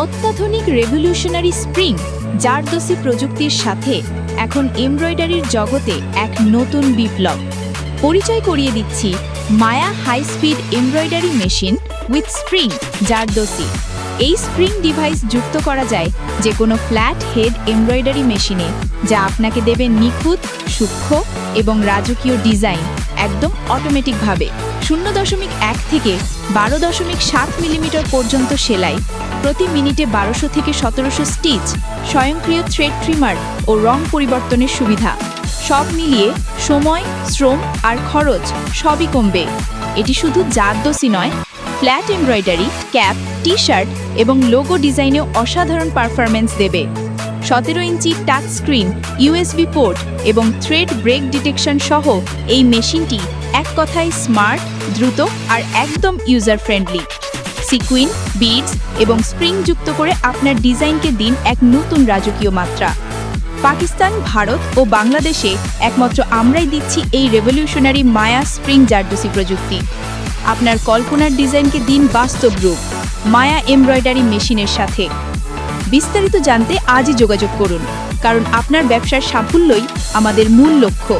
অত্যাধুনিক revolutionary spring zardozi প্রযুক্তির সাথে এখন এমব্রয়ডারির জগতে এক নতুন বিপ্লব। পরিচয় করিয়ে দিচ্ছি Maya high speed embroidery machine with spring zardozi এই স্প্রিং ডিভাইস যুক্ত করা যায় যে কোনো ফ্ল্যাট হেড এমব্রয়ডারি মেশিনে যা আপনাকে দেবে নিখুঁত, সূক্ষ্ম এবং রাজকীয় ডিজাইন একদম অটোমেটিকভাবে শূন্য দশমিক এক থেকে বারো দশমিক সাত মিলিমিটার পর্যন্ত সেলাই, প্রতি মিনিটে বারোশো থেকে সতেরোশো স্টিচ স্বয়ংক্রিয় থ্রেড ট্রিমার ও রং পরিবর্তনের সুবিধা। সব মিলিয়ে সময়, শ্রম আর খরচ সবই কমবে। এটি শুধু জারদোসি নয় flat embroidery cap T shirt এবং লোগো ডিজাইনেও অসাধারণ পারফরমেন্স দেবে। সতেরো ইঞ্চি টাচ স্ক্রিন ইউএসবি পোর্ট এবং থ্রেড ব্রেক ডিটেকশন সহ এই মেশিনটি এক কথায় স্মার্ট দ্রুত আর একদম ইউজার ফ্রেন্ডলি সিকুইন বিডস এবং স্প্রিং যুক্ত করে আপনার ডিজাইনকে দিন এক নতুন রাজকীয় মাত্রা। পাকিস্তান, ভারত ও বাংলাদেশে একমাত্র আমরাই দিচ্ছি এই রেভলিউশনারি মায়া স্প্রিং জারদোসি প্রযুক্তি। আপনার কল্পনার ডিজাইনকে দিন বাস্তব রূপ, মায়া এমব্রয়ডারি মেশিনের সাথে। বিস্তারিত জানতে আজই যোগাযোগ করুন কারণ আপনার ব্যবসার সাফল্যই আমাদের মূল লক্ষ্য।